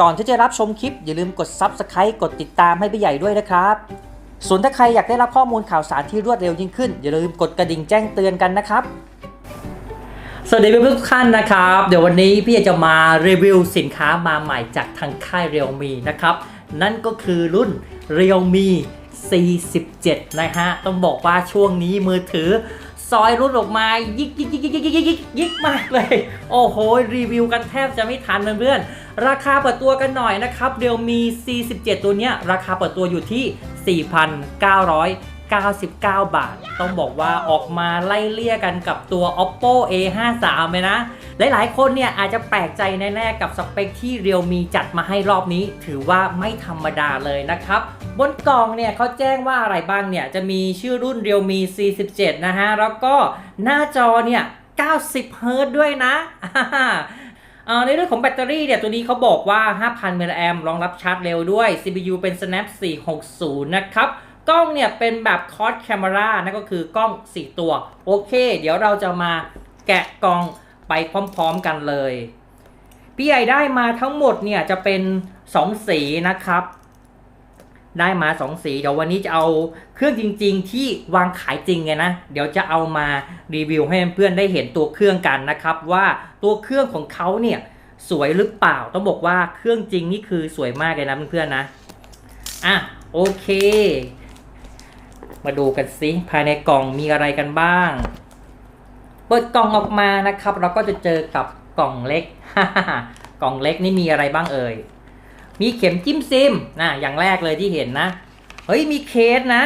ก่อนที่จะรับชมคลิปอย่าลืมกด Subscribe กดติดตามให้พี่ใหญ่ด้วยนะครับ ส่วนถ้าใครอยากได้รับข้อมูลข่าวสารที่รวดเร็วยิ่งขึ้น อย่าลืมกดกระดิ่งแจ้งเตือนกันนะครับ สวัสดีเพื่อนๆทุกท่านนะครับ เดี๋ยววันนี้พี่จะมารีวิวสินค้ามาใหม่จากทางค่าย Realme นะครับ นั่นก็คือรุ่น Realme C17 นะฮะ ต้องบอกว่าช่วงนี้มือถือ ซอยรุ่นออกมายิกยิกยิกยิกยิกยิกยิกยิกมากเลย โอ้โห รีวิวกันแทบจะไม่ทันเพื่อนๆ ราคาเปิดตัวกันหน่อยนะครับ เดี๋ยวมี 47 ตัวเนี้ย ราคาเปิดตัวอยู่ที่ 4,999 บาท ต้องบอกว่าออกมาไล่เลี่ยกันกับตัว Oppo A53 เลยนะ หลายๆ คนเนี่ยอาจจะแปลกใจแน่ๆกับสเปคที่ Realme จัดมาให้รอบนี้ ถือว่าไม่ธรรมดาเลยนะครับ บนกล่องเนี่ยเขาแจ้งว่าอะไรบ้างเนี่ย จะมีชื่อรุ่น Realme C17 นะฮะ แล้วก็หน้าจอเนี่ย 90 เฮิร์ตด้วยนะเอ่อในเรื่องของแบตเตอรี่เนี่ยตัวนี้เขาบอกว่า 5,000มิลลิแอมรองรับชาร์จเร็วด้วย CPU เป็น Snap 460 นะครับกล้องเนี่ยเป็นแบบ Quad Camera นั่นก็คือกล้อง 4 ตัว โอเค เดี๋ยวเราจะมาแกะกล่อง ไปพร้อมๆกันเลย พี่ใหญ่ได้มาทั้งหมดเนี่ยจะเป็น 2 สีนะครับ ได้มา 2 สี เดี๋ยววันนี้จะเอาเครื่องจริง ๆ ที่วางขายจริงไงนะ เดี๋ยวจะเอามารีวิวให้เพื่อนๆได้เห็นตัวเครื่องกันนะครับ ว่าตัวเครื่องของเขาเนี่ยสวยหรือเปล่า ต้องบอกว่าเครื่องจริงนี่คือสวยมากเลยนะเพื่อนๆนะ อะโอเค มาดูกันสิภายในกล่องมีอะไรกันบ้าง เปิดกล่องออกมานะครับ เราก็จะเจอกับกล่องเล็ก กล่องเล็กนี่มีอะไรบ้างเอ่ย มีเข็มจิ้มซิมนะอย่างแรกเลยที่เห็นนะ เฮ้ยมีเคสนะ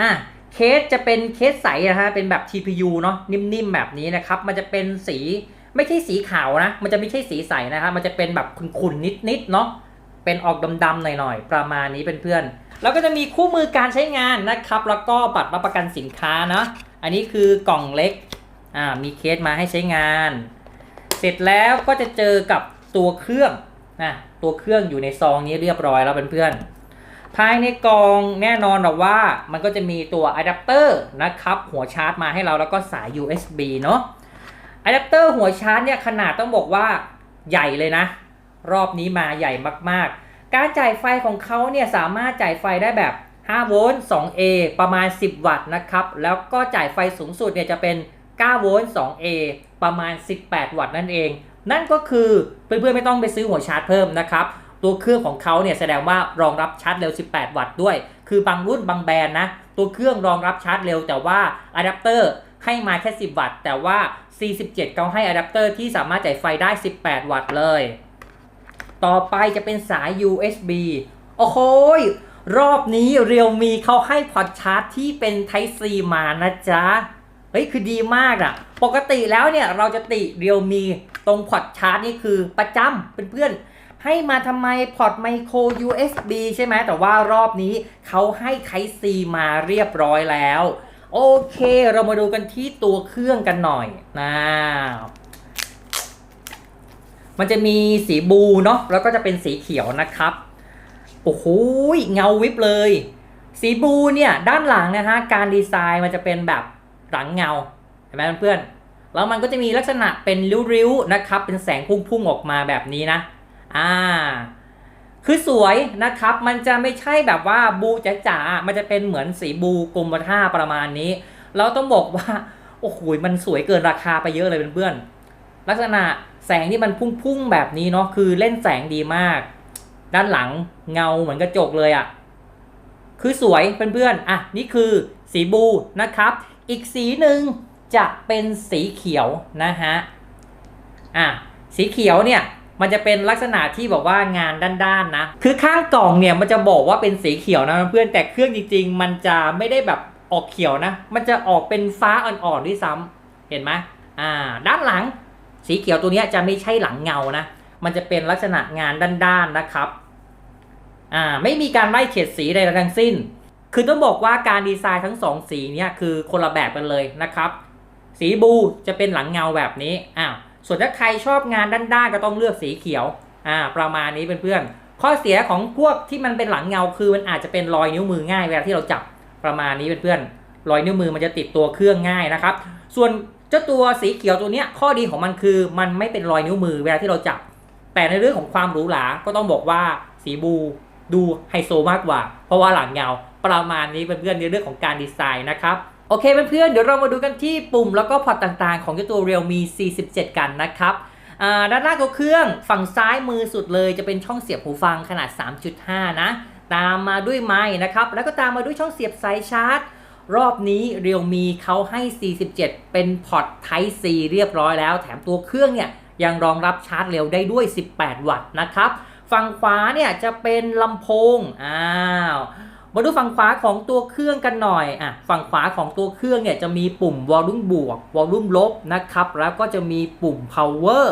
อะเคสจะเป็นเคสใสนะฮะ เป็นแบบ TPU เนาะนิ่มๆแบบนี้นะครับ มันจะเป็นสีไม่ใช่สีขาวนะ มันจะไม่ใช่สีใสนะครับ มันจะเป็นแบบขุ่นๆนิดๆเนาะ เป็นออกดำๆหน่อยๆ ประมาณนี้เป็นเพื่อนๆแล้วก็จะมีคู่มือการใช้งานนะครับ แล้วก็บัตรรับประกันสินค้านะ อันนี้คือกล่องเล็ก อ่ามีเคสมาให้ใช้งาน เสร็จแล้วก็จะเจอกับตัวเครื่องนะตัวเครื่องอยู่ในซองนี้เรียบร้อยแล้วเพื่อนๆภายในกองแน่นอนหรอว่ามันก็จะมีตัวอะแดปเตอร์นะครับหัวชาร์จมาให้เราแล้วก็สาย USB เนาะอะแดปเตอร์หัวชาร์จเนี่ยขนาดต้องบอกว่าใหญ่เลยนะ รอบนี้มาใหญ่มากๆ การจ่ายไฟของเขาเนี่ยสามารถจ่ายไฟได้แบบ5โวลต์ 2A ประมาณ 10 วัตต์นะครับ แล้วก็จ่ายไฟสูงสุดเนี่ยจะเป็น 9 โวลต์ 2A ประมาณ 18 วัตต์นั่นเอง นั่นก็คือเพื่อนๆไม่ต้องไปซื้อหัวชาร์จเพิ่มนะครับ ตัวเครื่องของเขาเนี่ยแสดงว่ารองรับชาร์จเร็ว 18 วัตต์ด้วย คือบางรุ่นบางแบรนด์นะ ตัวเครื่องรองรับชาร์จเร็วแต่ว่าอะแดปเตอร์ให้มาแค่ 10 วัตต์ แต่ว่า C17 เขาให้อะแดปเตอร์ที่สามารถจ่ายไฟได้ 18 วัตต์เลย ต่อไปจะเป็นสาย USB โอ้โหรอบนี้เรียวมีเขาให้พอร์ตชาร์จที่เป็น Type C มานะจ๊ะ เฮ้ยคือดีมากอะปกติแล้วเนี่ยเราจะติเรียวมีตรงพอร์ตชาร์จนี่คือประจำเป็นเพื่อนๆให้มาทำไมพอร์ตไมโคร USB ใช่ไหมแต่ว่ารอบนี้เขาให้ Type C มาเรียบร้อยแล้ว โอเค เรามาดูกันที่ตัวเครื่องกันหน่อยนะมันจะมีสีบูเนาะแล้วก็จะเป็นสีเขียวนะครับ โอ้โหเงาวิบเลย สีบูเนี่ย ด้านหลังนะฮะ การดีไซน์มันจะเป็นแบบ หลังเงาเห็นไหมเพื่อนๆแล้วมันก็จะมีลักษณะเป็นริ้วๆนะครับ เป็นแสงพุ่งๆออกมาแบบนี้นะ อ่า คือสวยนะครับ มันจะไม่ใช่แบบว่าบูจ๋าๆ มันจะเป็นเหมือนสีบูกรมท่าประมาณนี้ เราต้องบอกว่า โอ้โห มันสวยเกินราคาไปเยอะเลยเพื่อนๆ ลักษณะแสงที่มันพุ่งๆแบบนี้เนาะ คือเล่นแสงดีมาก ด้านหลังเงาเหมือนกระจกเลยอะ่ะ คือสวยเพื่อนๆ อะ นี่คือสีบูนะครับ อีกสีหนึ่งจะเป็นสีเขียวนะฮะ อะ สีเขียวเนี่ยมันจะเป็นลักษณะที่บอกว่างานด้านๆนะ คือข้างกล่องเนี่ยมันจะบอกว่าเป็นสีเขียวนะเพื่อน แต่เครื่องจริง ๆ มันจะไม่ได้แบบออกเขียวนะ มันจะออกเป็นฟ้าอ่อนๆด้วยซ้ำเห็นไหมอ่า ด้านหลัง สีเขียวตัวนี้จะไม่ใช่หลังเงานะ มันจะเป็นลักษณะงานด้านๆนะครับ อ่า ไม่มีการไล่เฉดสีใดทั้งสิ้น คือต้องบอกว่าการดีไซน์ทั้งสองสีเนี่ยคือคนละแบบกันเลยนะครับ สีบูจะเป็นหลังเงาแบบนี้อ้าวส่วนถ้าใครชอบงานด้านๆก็ต้องเลือกสีเขียวอ่าประมาณนี้เพื่อนๆข้อเสียของพวกที่มันเป็นหลังเงาคือมันอาจจะเป็นรอยนิ้วมือง่ายเวลาที่เราจับประมาณนี้เพื่อนๆรอยนิ้วมือมันจะติดตัวเครื่องง่ายนะครับ ส่วนเจ้าตัวสีเขียวตัวเนี้ยข้อดีของมันคือมันไม่เป็นรอยนิ้วมือเวลาที่เราจับ แต่ในเรื่องของความหรูหราก็ต้องบอกว่าสีบูดูไฮโซมากกว่า เพราะว่าหลังเงา ประมาณนี้เพื่อนๆในเรื่องของการดีไซน์นะครับโอเคเพื่อนๆเดี๋ยวเรามาดูกันที่ปุ่มแล้วก็พอร์ตต่างๆ ของเจ้าตัว Realme C17 กันนะครับด้านล่างของเครื่องฝั่งซ้ายมือสุดเลยจะเป็นช่องเสียบหูฟังขนาด 3.5 นะ ตามมาด้วยไม้นะครับ แล้วก็ตามมาด้วยช่องเสียบสายชาร์จ รอบนี้ Realme เขาให้ 47 เป็นพอร์ต Type C เรียบร้อยแล้ว แถมตัวเครื่องเนี่ยยังรองรับชาร์จเร็วได้ด้วย 18 วัตต์นะครับ ฝั่งขวาเนี่ยจะเป็นลำโพง อ้าว มาดูฝั่งขวาของตัวเครื่องกันหน่อยอะฝั่งขวาของตัวเครื่องเนี่ยจะมีปุ่มวอลลุ่มบวกวอลลุ่มลบนะครับ แล้วก็จะมีปุ่ม power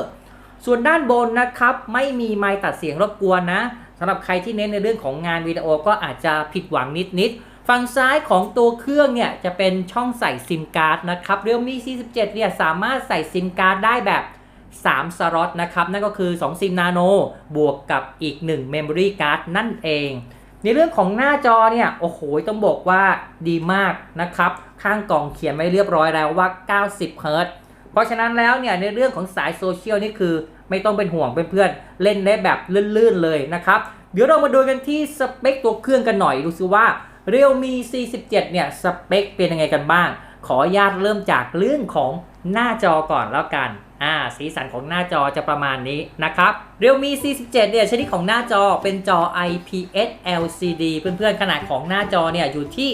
ส่วนด้านบนนะครับ ไม่มีไมค์ตัดเสียงรบกวนนะสำหรับใครที่เน้นในเรื่องของงานวิดีโอก็อาจจะผิดหวังนิดๆฝั่งซ้ายของตัวเครื่องเนี่ยจะเป็นช่องใส่ซิมการ์ดนะครับ Realme C17 เนี่ยสามารถใส่ซิมการ์ดได้แบบ3สล็อตนะครับ นั่นก็คือ 2 ซิมนาโนบวกกับอีก 1 Memory Card นั่นเอง ในเรื่องของหน้าจอเนี่ยโอ้โหต้องบอกว่าดีมากนะครับ ข้างกล่องเขียนไว้เรียบร้อยแล้วว่า 90เฮิรตซ์เพราะฉะนั้นแล้วเนี่ยในเรื่องของสายโซเชียลนี่คือไม่ต้องเป็นห่วงเพื่อนๆเล่นได้แบบลื่นๆเลยนะครับ เดี๋ยวเรามาดูกันที่สเปคตัวเครื่องกันหน่อยดูซิว่า Realme C17 เนี่ยสเปคเป็นยังไงกันบ้าง ขออนุญาตเริ่มจากเรื่องของหน้าจอก่อนแล้วกัน อ่าสีสันของหน้าจอจะประมาณนี้นะครับ Realme C17 เนี่ยชนิดของหน้าจอเป็นจอ IPS LCD เพื่อนๆ ขนาดของหน้าจอเนี่ยอยู่ที่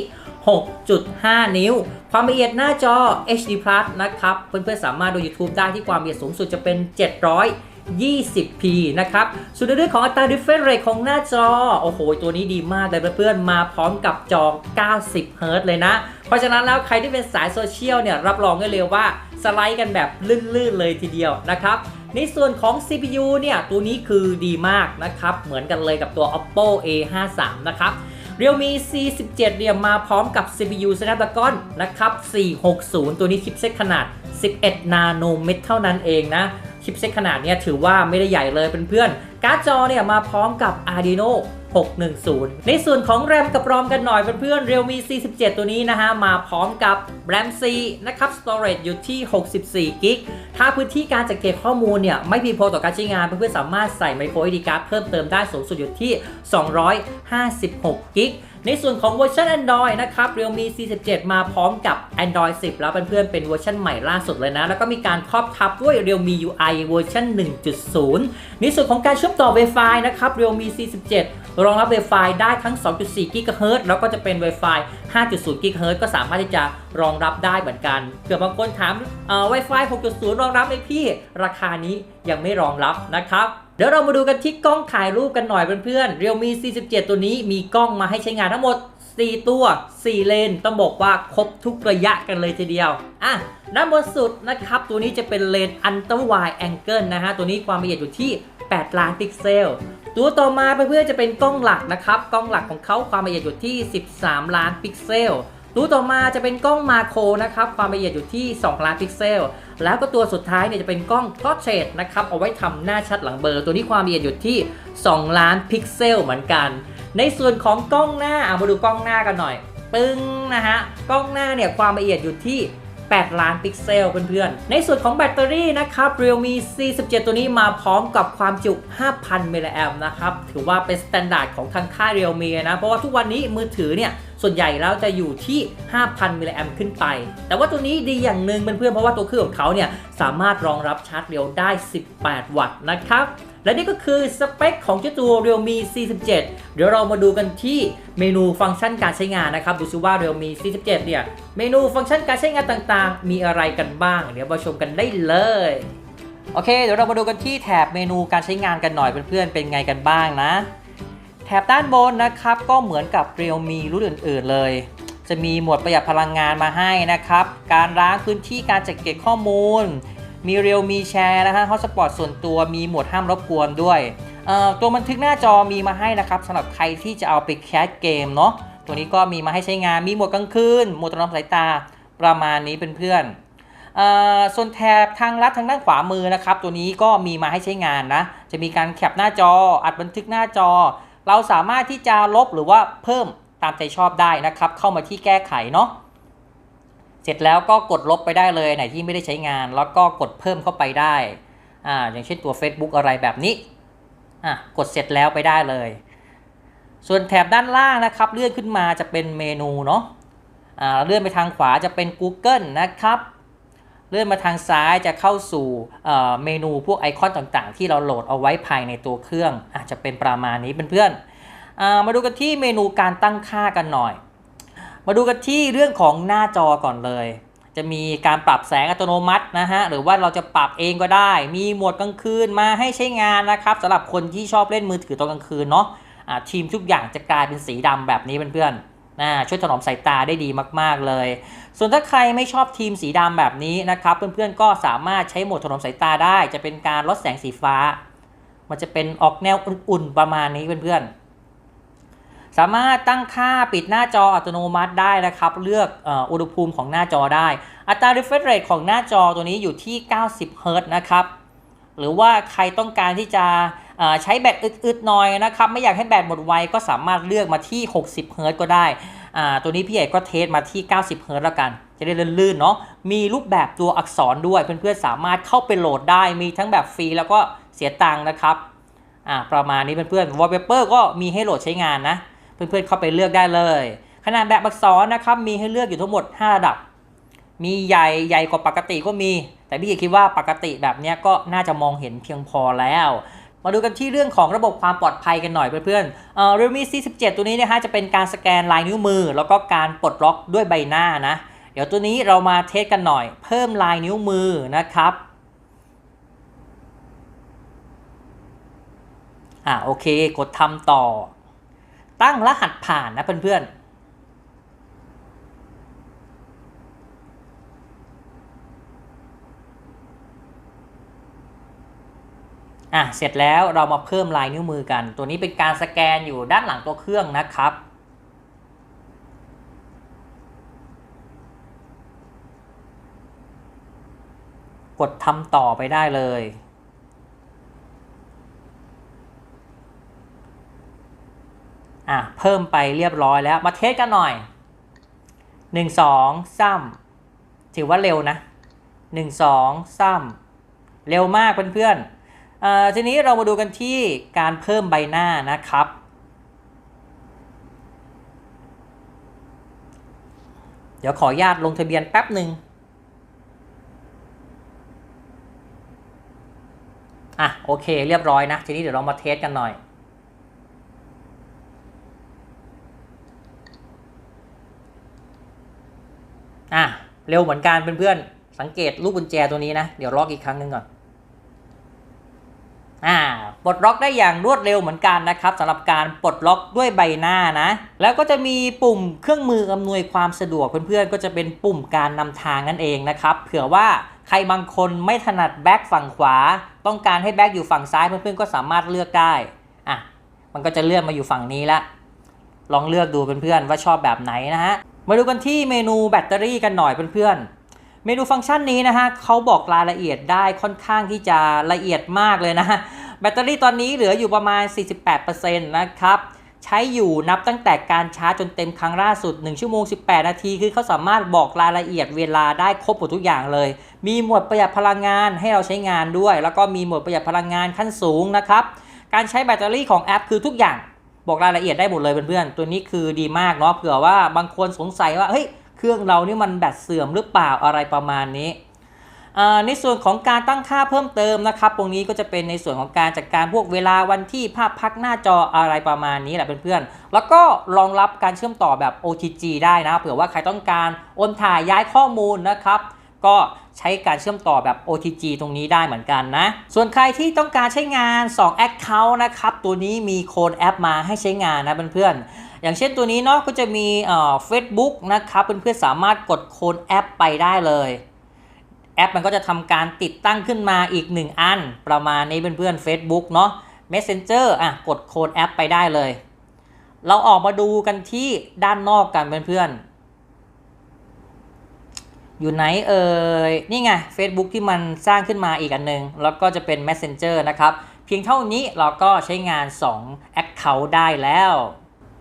6.5 นิ้ว ความละเอียดหน้าจอ HD Plus นะครับ เพื่อนๆ สามารถดู YouTube ได้ที่ความละเอียดสูงสุดจะเป็น 720p นะครับ ส่วนในเรื่องของอัตรา refresh rate ของหน้าจอ โอ้โห ตัวนี้ดีมากเลยเพื่อนๆ มาพร้อมกับจอ 90 Hz เลยนะ เพราะฉะนั้นแล้วใครที่เป็นสายโซเชียลเนี่ยรับรองได้เลยว่าสไลด์กันแบบลื่นๆเลยทีเดียวนะครับในส่วนของ CPU เนี่ยตัวนี้คือดีมากนะครับ เหมือนกันเลยกับตัว Oppo A53 นะครับ Realme C17 เนี่ยมาพร้อมกับ CPU Snapdragon นะครับ 460 ตัวนี้ชิปเซ็ตขนาด 11 นาโนเมตรเท่านั้นเองนะ ชิปเซ็ตขนาดเนี้ยถือว่าไม่ได้ใหญ่เลยเป็นเพื่อนๆ การ์ดจอเนี่ยมาพร้อมกับ Adreno 610 ในส่วนของ RAM กับ ROM กันหน่อยเพื่อนๆ Realme C17 ตัวนี้นะฮะ มาพร้อมกับ RAM C นะครับ Storage อยู่ที่ 64 g b ถ้าพื้นที่การจัดเก็บข้อมูลเนี่ย ไม่เพียงพอต่อการใช้งานเพื่อนๆสามารถใส่ micro SD card เพิ่มเติมได้สูงสุดอยู่ที่ 256 g b ในส่วนของเวอร์ชัน Android นะครับ Realme C17 มาพร้อมกับ Android 10 แล้วเพื่อนๆเป็นเวอร์ชันใหม่ล่าสุดเลยนะ แล้วก็มีการครอบทับด้วย Realme UI เวอร์ชัน1.0 ในส่วนของการเชื่อมต่อ Wi-Fi นะครับ Realme C17 รองรับ Wi-Fi ได้ทั้ง 2.4 GHz แล้วก็จะเป็น Wi-Fi 5.0 GHz ก็สามารถที่จะรองรับได้เหมือนกันเผื่อบางคนถามเอ่อ Wi-Fi 6.0 รองรับไหมพี่ ราคานี้ยังไม่รองรับนะครับ เดี๋ยวเรามาดูกันที่กล้องถ่ายรูปกันหน่อยเพื่อนๆ Realme C17 ตัวนี้มีกล้องมาให้ใช้งานทั้งหมด 4 ตัว 4 เลน ต้องบอกว่าครบทุกระยะกันเลยทีเดียว อะ ด้านบนสุดนะครับ ตัวนี้จะเป็นเลน Ultra Wide Angle นะฮะ ตัวนี้ความละเอียดอยู่ที่ 8 ล้านพิกเซล ตัวต่อมาเพื่อนๆจะเป็นกล้องหลักนะครับ กล้องหลักของเขาความละเอียดอยู่ที่ 13 ล้านพิกเซล ตัวต่อมาจะเป็นกล้องมาโครนะครับความละเอียดอยู่ที่ 2 ล้านพิกเซล แล้วก็ตัวสุดท้ายเนี่ยจะเป็นกล้องพอร์เทรตนะครับเอาไว้ทำหน้าชัดหลังเบลอร์ ตัวนี้ความละเอียดอยู่ที่ 2 ล้านพิกเซลเหมือนกัน ในส่วนของกล้องหน้าเอามาดูกล้องหน้ากันหน่อย ปึ้งนะฮะกล้องหน้าเนี่ยความละเอียดอยู่ที่ 8 ล้านพิกเซลเพื่อนๆ ในส่วนของแบตเตอรี่นะครับ Realme C17 ตัวนี้มาพร้อมกับความจุ 5,000 มิลลิแอมป์นะครับ ถือว่าเป็นสแตนดาร์ดของทางค่าย Realme นะ เพราะว่าทุกวันนี้มือถือเนี่ยส่วนใหญ่แล้วจะอยู่ที่ 5,000 มิลลิแอมป์ขึ้นไป แต่ว่าตัวนี้ดีอย่างหนึ่งเพื่อนๆเพราะว่าตัวเครื่องของเขาเนี่ยสามารถรองรับชาร์จเร็วได้ 18 วัตต์นะครับ และนี่ก็คือสเปคของเจ้าตัว Realme C17 เดี๋ยวเรามาดูกันที่เมนูฟังก์ชันการใช้งานนะครับ ดูซิว่า Realme C17 เนี่ย เมนูฟังก์ชันการใช้งานต่างๆ มีอะไรกันบ้าง เดี๋ยวมาชมกันได้เลยโอเค เดี๋ยวเรามาดูกันที่แถบเมนูการใช้งานกันหน่อยเพื่อนๆเป็นไงกันบ้างนะ แถบด้านบนนะครับก็เหมือนกับ Realme รุ่นอื่น ๆเลย จะมีหมวดประหยัดพลังงานมาให้นะครับ การล้างพื้นที่การจัดเก็บข้อมูล มี Realme Share นะฮะ Hotspot ส่วนตัวมีหมวดห้ามรบกวนด้วยตัวบันทึกหน้าจอมีมาให้นะครับสำหรับใครที่จะเอาไปแคสเกมเนาะตัวนี้ก็มีมาให้ใช้งานมีหมวดกลางคืนหมวดตรองสายตาประมาณนี้เป็นเพื่อนอส่วนแถบทางลัดทางด้านขวามือนะครับ ตัวนี้ก็มีมาให้ใช้งานนะ จะมีการแคปหน้าจอ อัดบันทึกหน้าจอ เราสามารถที่จะลบหรือว่าเพิ่มตามใจชอบได้นะครับ เข้ามาที่แก้ไขเนาะ เสร็จแล้วก็กดลบไปได้เลยไหนที่ไม่ได้ใช้งาน แล้วก็กดเพิ่มเข้าไปได้อ่าอย่างเช่นตัว Facebook อะไรแบบนี้อะกดเสร็จแล้วไปได้เลย ส่วนแถบด้านล่างนะครับ เลื่อนขึ้นมาจะเป็นเมนูเนาะอ่าเลื่อนไปทางขวาจะเป็น Google นะครับ เลื่อนมาทางซ้ายจะเข้าสู่เอ่อเมนูพวกไอคอนต่างๆ ที่เราโหลดเอาไว้ภายในตัวเครื่องอาจจะเป็นประมาณนี้เพื่อนๆอ่ามาดูกันที่เมนูการตั้งค่ากันหน่อย มาดูกันที่เรื่องของหน้าจอก่อนเลย จะมีการปรับแสงอัตโนมัตินะฮะหรือว่าเราจะปรับเองก็ได้ มีโหมดกลางคืนมาให้ใช้งานนะครับสำหรับคนที่ชอบเล่นมือถือตอนกลางคืนเนาะอ่าทีมทุกอย่างจะกลายเป็นสีดำแบบนี้เพื่อนๆนะช่วยถนอมสายตาได้ดีมากๆเลย ส่วนถ้าใครไม่ชอบทีมสีดำแบบนี้นะครับเพื่อนๆก็สามารถใช้โหมดถนอมสายตาได้ จะเป็นการลดแสงสีฟ้า มันจะเป็นออกแนวอุ่นๆประมาณนี้เพื่อนๆ สามารถตั้งค่าปิดหน้าจออัตโนมัติได้นะครับ เลือกอุณหภูมิของหน้าจอได้ อัตรา refresh rate ของหน้าจอตัวนี้อยู่ที่ 90 Hz นะครับ หรือว่าใครต้องการที่จะใช้แบตอึดๆหน่อยนะครับ ไม่อยากให้แบตหมดไวก็สามารถเลือกมาที่ 60 Hz ก็ได้ ตัวนี้พี่เอกก็เทสมาที่ 90 Hz แล้วกัน จะได้ลื่นๆเนาะ มีรูปแบบตัวอักษรด้วย เพื่อนๆสามารถเข้าไปโหลดได้ มีทั้งแบบฟรีแล้วก็เสียตังค์นะครับ ประมาณนี้เพื่อนๆ wallpaper ก็มีให้โหลดใช้งานนะ เพื่อนๆเข้าไปเลือกได้เลย ขนาดแบบอักษรนะครับมีให้เลือกอยู่ทั้งหมด 5 ระดับ มีใหญ่ใหญ่กว่าปกติก็มี แต่พี่เอกคิดว่าปกติแบบนี้ก็น่าจะมองเห็นเพียงพอแล้วมาดูกันที่เรื่องของระบบความปลอดภัยกันหน่อยเพื่อนๆเอ่อ Realme C17 ตัวนี้นะฮะจะเป็นการสแกนลายนิ้วมือ แล้วก็การปลดล็อกด้วยใบหน้านะ เดี๋ยวตัวนี้เรามาเทสกันหน่อย เพิ่มลายนิ้วมือนะครับ อ่าโอเค กดทำต่อ ตั้งรหัสผ่านนะเพื่อนๆอะเสร็จแล้วเรามาเพิ่มลายนิ้วมือกัน ตัวนี้เป็นการสแกนอยู่ด้านหลังตัวเครื่องนะครับกดทำต่อไปได้เลย อะเพิ่มไปเรียบร้อยแล้วมาเทสกันหน่อย 1 2 3ถือว่าเร็วนะ 1 2 3เร็วมากเพื่อนๆเอ่อทีนี้เรามาดูกันที่การเพิ่มใบหน้านะครับ เดี๋ยวขออนุญาตลงทะเบียนแป๊บหนึ่งอะโอเคเรียบร้อยนะ ทีนี้เดี๋ยวเรามาเทสกันหน่อย อะเร็วเหมือนกันเพื่อนๆ สังเกตลูกกุญแจตัวนี้นะ เดี๋ยวล็อกอีกครั้งหนึ่งก่อน อ่าปลดล็อกได้อย่างรวดเร็วเหมือนกันนะครับสำหรับการปลดล็อกด้วยใบหน้านะ แล้วก็จะมีปุ่มเครื่องมืออำนวยความสะดวกเพื่อนๆ ก็จะเป็นปุ่มการนำทางนั่นเองนะครับ เผื่อว่าใครบางคนไม่ถนัดแบ็คฝั่งขวา ต้องการให้แบ็คอยู่ฝั่งซ้ายเพื่อนๆ ก็สามารถเลือกได้อะมันก็จะเลื่อนมาอยู่ฝั่งนี้ละลองเลือกดูเพื่อนๆว่าชอบแบบไหนนะฮะ มาดูกันที่เมนูแบตเตอรี่กันหน่อยเพื่อนๆ เมนูฟังก์ชันนี้นะฮะเขาบอกรายละเอียดได้ค่อนข้างที่จะละเอียดมากเลยนะแบตเตอรี่ตอนนี้เหลืออยู่ประมาณ 48%นะครับใช้อยู่นับตั้งแต่การชาร์จจนเต็มครั้งล่าสุด 1 ชั่วโมง 18 นาที คือเขาสามารถบอกรายละเอียดเวลาได้ครบหมดทุกอย่างเลย มีหมวดประหยัดพลังงานให้เราใช้งานด้วย แล้วก็มีหมวดประหยัดพลังงานขั้นสูงนะครับ การใช้แบตเตอรี่ของแอปคือทุกอย่าง บอกรายละเอียดได้หมดเลยเพื่อนๆ ตัวนี้คือดีมากเนาะเผื่อว่าบางคนสงสัยว่าเฮ้ยเครื่องเรานี่มันแบตเสื่อมหรือเปล่าอะไรประมาณนี้ในส่วนของการตั้งค่าเพิ่มเติมนะครับ ตรงนี้ก็จะเป็นในส่วนของการจัดการพวกเวลาวันที่ภาพพักหน้าจออะไรประมาณนี้แหละเพื่อนๆ แล้วก็รองรับการเชื่อมต่อแบบ OTG ได้นะ เผื่อว่าใครต้องการโอนถ่ายย้ายข้อมูลนะครับ ก็ใช้การเชื่อมต่อแบบ OTG ตรงนี้ได้เหมือนกันนะ ส่วนใครที่ต้องการใช้งาน 2 Account นะครับ ตัวนี้มีโค้ดแอปมาให้ใช้งานนะเพื่อนๆ อย่างเช่นตัวนี้เนาะก็จะมีเอ่อ Facebook นะครับ เพื่อนๆ สามารถกดโค้ดแอปไปได้เลยแอปมันก็จะทำการติดตั้งขึ้นมาอีก 1 อัน ประมาณนี้เพื่อนๆ Facebook เนาะ Messenger อะกดโค้ดแอปไปได้เลย เราออกมาดูกันที่ด้านนอกกันเพื่อนๆ อยู่ไหนเอ่ยนี่ไง Facebook ที่มันสร้างขึ้นมาอีกอันหนึงแล้วก็จะเป็น Messenger นะครับ เพียงเท่านี้เราก็ใช้งาน 2 Account ได้แล้ว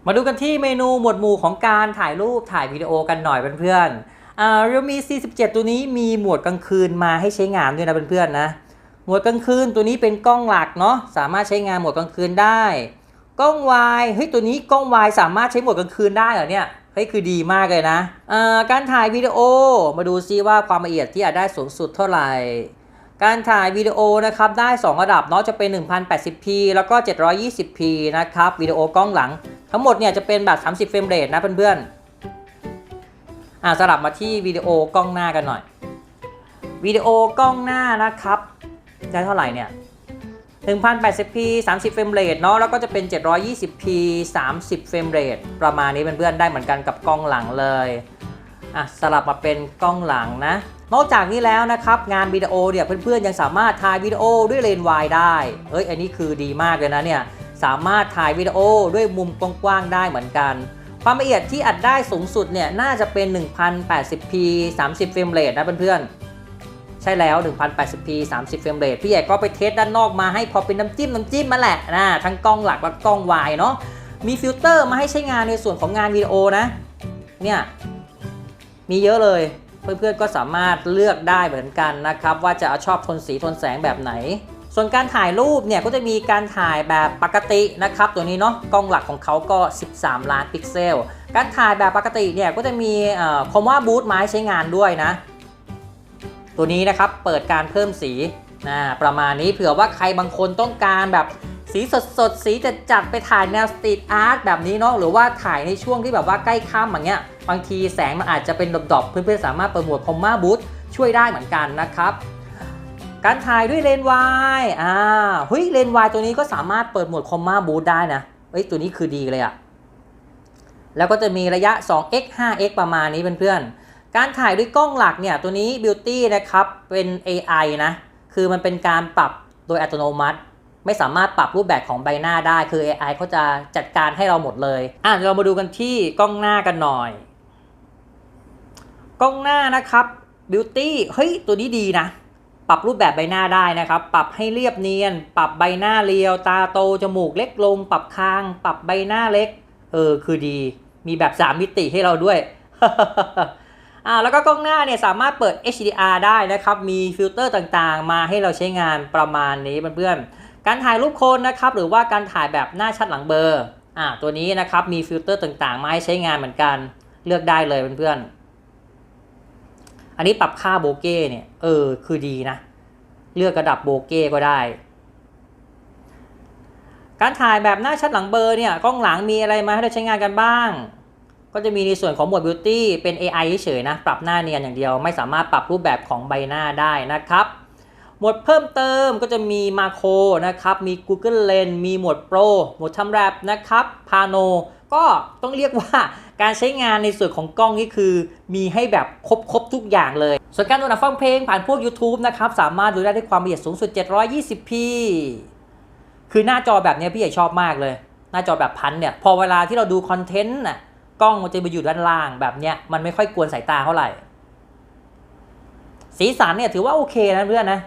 มาดูกันที่เมนูหมวดหมู่ของการถ่ายรูปถ่ายวิดีโอกันหน่อยเพื่อนๆอ่า Realme C17 ตัวนี้มีหมวดกลางคืนมาให้ใช้งานด้วยนะเพื่อนๆนะหมวดกลางคืนตัวนี้เป็นกล้องหลักเนาะสามารถใช้งานหมวดกลางคืนได้ กล้องวายเฮ้ยตัวนี้กล้องวายสามารถใช้หมวดกลางคืนได้เหรอเนี่ย เฮ้ยคือดีมากเลยนะการถ่ายวิดีโอมาดูซิว่าความละเอียดที่อาจได้สูงสุดเท่าไหร่ การถ่ายวิดีโอนะครับได้ 2 ระดับเนาะจะเป็น 1080p แล้วก็ 720p นะครับวิดีโอกล้องหลัง ทั้งหมดเนี่ยจะเป็นแบบ 30 เฟรมเรทนะเพื่อนๆอ่าสลับมาที่วิดีโอกล้องหน้ากันหน่อยวิดีโอกล้องหน้านะครับ ได้เท่าไหร่เนี่ย 1080p 30 เฟรมเรทเนาะแล้วก็จะเป็น 720p 30 เฟรมเรทประมาณนี้เพื่อนๆได้เหมือนกันกับกล้องหลังเลยอะสลับมาเป็นกล้องหลังนะ นอกจากนี้แล้วนะครับ งานวิดีโอเนี่ยเพื่อนๆยังสามารถถ่ายวิดีโอด้วยเลนส์วายได้เอ้ยอันนี้คือดีมากเลยนะเนี่ยสามารถถ่ายวิดีโอด้วยมุมกว้างๆได้เหมือนกัน ความละเอียดที่อัดได้สูงสุดเนี่ยน่าจะเป็น 1080p 30 เฟรมเรทนะเพื่อนๆ ใช่แล้ว 1080p 30 เฟรมเรทพี่ใหญ่ก็ไปเทสด้านนอกมาให้พอเป็นน้ำจิ้มน้ำจิ้มมาแหละนะทั้งกล้องหลักและกล้องวายเนาะมีฟิลเตอร์มาให้ใช้งานในส่วนของงานวิดีโอนะเนี่ยมีเยอะเลยเพื่อนๆก็สามารถเลือกได้เหมือนกันนะครับว่าจะเอาชอบทนสีทนแสงแบบไหน ส่วนการถ่ายรูปเนี่ยก็จะมีการถ่ายแบบปกตินะครับตัวนี้เนาะกล้องหลักของเขาก็ 13 ล้านพิกเซล การถ่ายแบบปกติเนี่ยก็จะมีคอมว่าบูทมาให้ใช้งานด้วยนะ ตัวนี้นะครับเปิดการเพิ่มสีนะประมาณนี้เผื่อว่าใครบางคนต้องการแบบสีสดสดๆสีจัดจัดไปถ่ายแนวสตรีทอาร์ตแบบนี้เนาะหรือว่าถ่ายในช่วงที่แบบว่าใกล้ค่ำอย่างเงี้ยบางทีแสงมันอาจจะเป็นดอบๆ เพื่อนๆสามารถเปิดโหมดคอมมาบูทช่วยได้เหมือนกันนะครับ การถ่ายด้วยเลนส์วายอ่าเฮ้ยเลนส์วายตัวนี้ก็สามารถเปิดโหมดคอมมาบูทได้นะเฮ้ยตัวนี้คือดีเลยอะแล้วก็จะมีระยะ 2x 5x ประมาณนี้เพื่อนๆ การถ่ายด้วยกล้องหลักเนี่ยตัวนี้ Beauty นะครับเป็น AI นะคือมันเป็นการปรับโดยอัตโนมัติ ไม่สามารถปรับรูปแบบของใบหน้าได้คือ AI เขาจะจัดการให้เราหมดเลยอะเรามาดูกันที่กล้องหน้ากันหน่อย กล้องหน้านะครับ Beauty เฮ้ย ตัวนี้ดีนะ ปรับรูปแบบใบหน้าได้นะครับ ปรับให้เรียบเนียน ปรับใบหน้าเรียว ตาโต จมูกเล็กลง ปรับคาง ปรับใบหน้าเล็ก เออ คือดี มีแบบ 3 มิติให้เราด้วย อ่าแล้วก็กล้องหน้าเนี่ยสามารถเปิด HDR ได้นะครับ มีฟิลเตอร์ต่างๆ มาให้เราใช้งานประมาณนี้เพื่อนๆ การถ่ายรูปคนนะครับ หรือว่าการถ่ายแบบหน้าชัดหลังเบอร์อ่าตัวนี้นะครับ มีฟิลเตอร์ต่างๆ มาให้ใช้งานเหมือนกัน เลือกได้เลยเพื่อนๆ อันนี้ปรับค่าโบเก้เนี่ย เออ คือดีนะ เลือกระดับโบเก้ก็ได้การถ่ายแบบหน้าชัดหลังเบอร์เนี่ยกล้องหลังมีอะไรมาให้เราใช้งานกันบ้าง ก็จะมีในส่วนของหมวด Beauty เป็น AI เฉยๆนะ ปรับหน้าเนียนอย่างเดียว ไม่สามารถปรับรูปแบบของใบหน้าได้นะครับ หมวดเพิ่มเติมก็จะมีมาโครนะครับ มี Google Lens มีหมวด Pro หมวดทำแรปนะครับ Pano ก็ต้องเรียกว่าการใช้งานในส่วนของกล้องนี่คือ มีให้แบบครบครบทุกอย่างเลย ส่วนการดูหนังฟังเพลงผ่านพวก YouTube นะครับ สามารถดูได้ด้วยความละเอียดสูงสุด 720p คือหน้าจอแบบนี้พี่ใหญ่ชอบมากเลย หน้าจอแบบพันเนี่ย พอเวลาที่เราดูคอนเทนต์น่ะ กล้องมันจะไปอยู่ด้านล่างแบบเนี้ยมันไม่ค่อยกวนสายตาเท่าไหร่ สีสันเนี่ยถือว่าโอเคนะเพื่อนนะ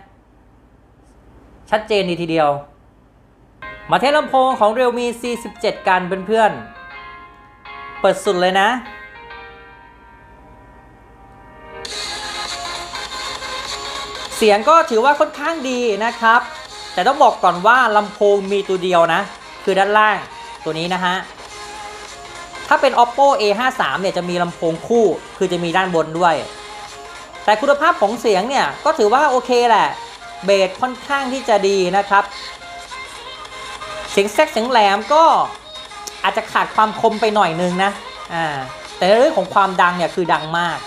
ชัดเจนดีทีเดียว มาเทสลำโพงของ Realme C17 กันเพื่อนๆเปิดสุดเลยนะเสียงก็ถือว่าค่อนข้างดีนะครับ แต่ต้องบอกก่อนว่าลำโพงมีตัวเดียวนะ คือด้านล่างตัวนี้นะฮะ ถ้าเป็น oppo a53 เนี่ยจะมีลำโพงคู่ คือจะมีด้านบนด้วย แต่คุณภาพของเสียงเนี่ยก็ถือว่าโอเคแหละ เบสค่อนข้างที่จะดีนะครับ เสียงแซกเสียงแหลมก็อาจจะขาดความคมไปหน่อยนึงนะ อ่า แต่เรื่องของความดังเนี่ยคือดังมาก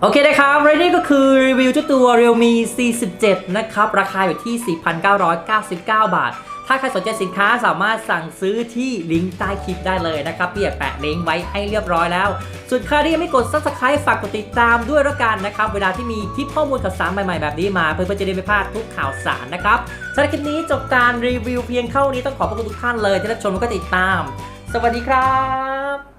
โอเคนะครับและนี่ก็คือรีวิวเจ้าตัว Realme C17 นะครับ ราคาอยู่ที่ 4,999 บาท ถ้าใครสนใจสินค้าสามารถสั่งซื้อที่ลิงก์ใต้คลิปได้เลยนะครับพี่แปะลิงก์ไว้ให้เรียบร้อยแล้ว ส่วนใครที่ยังไม่กด subscribe ฝากกดติดตามด้วยแล้วกันนะครับ เวลาที่มีคลิปข้อมูลข่าวสารใหม่ๆแบบนี้มาเพื่อจะได้ไม่พลาดทุกข่าวสารนะครับสำหรับคลิปนี้จบการรีวิวเพียงเท่านี้ต้องขอบพระคุณทุกท่านเลยที่รับชมแล้วก็ติดตาม สวัสดีครับ